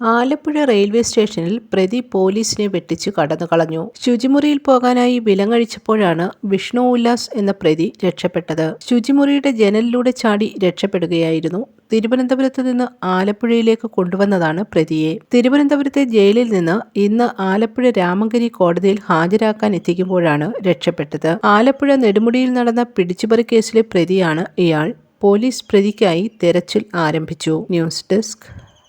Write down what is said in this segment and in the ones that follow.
Alappuzha railway സ്റ്റേഷനിൽ പ്രതി പോലീസിനെ വെട്ടിച്ചു കടന്നു കളഞ്ഞു. ശുചിമുറിയിൽ പോകാനായി വിലങ്ങഴിച്ചപ്പോഴാണ് വിഷ്ണു ഉല്ലാസ് എന്ന പ്രതി രക്ഷപ്പെട്ടത്. ശുചിമുറിയുടെ ജനലിലൂടെ ചാടി രക്ഷപ്പെടുകയായിരുന്നു. തിരുവനന്തപുരത്ത് നിന്ന് ആലപ്പുഴയിലേക്ക് കൊണ്ടുവന്നതാണ് പ്രതിയെ. തിരുവനന്തപുരത്തെ ജയിലിൽ നിന്ന് ഇന്ന് ആലപ്പുഴ രാമങ്കരി കോടതിയിൽ ഹാജരാക്കാൻ എത്തിക്കുമ്പോഴാണ് രക്ഷപ്പെട്ടത്. ആലപ്പുഴ നെടുമുടിയിൽ നടന്ന പിടിച്ചുപറി കേസിലെ പ്രതിയാണ് ഇയാൾ. പോലീസ് പ്രതിക്കായി തെരച്ചിൽ ആരംഭിച്ചു. ന്യൂസ് ഡെസ്ക്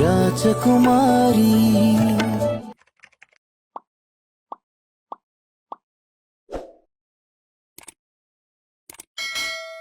राजकुमारी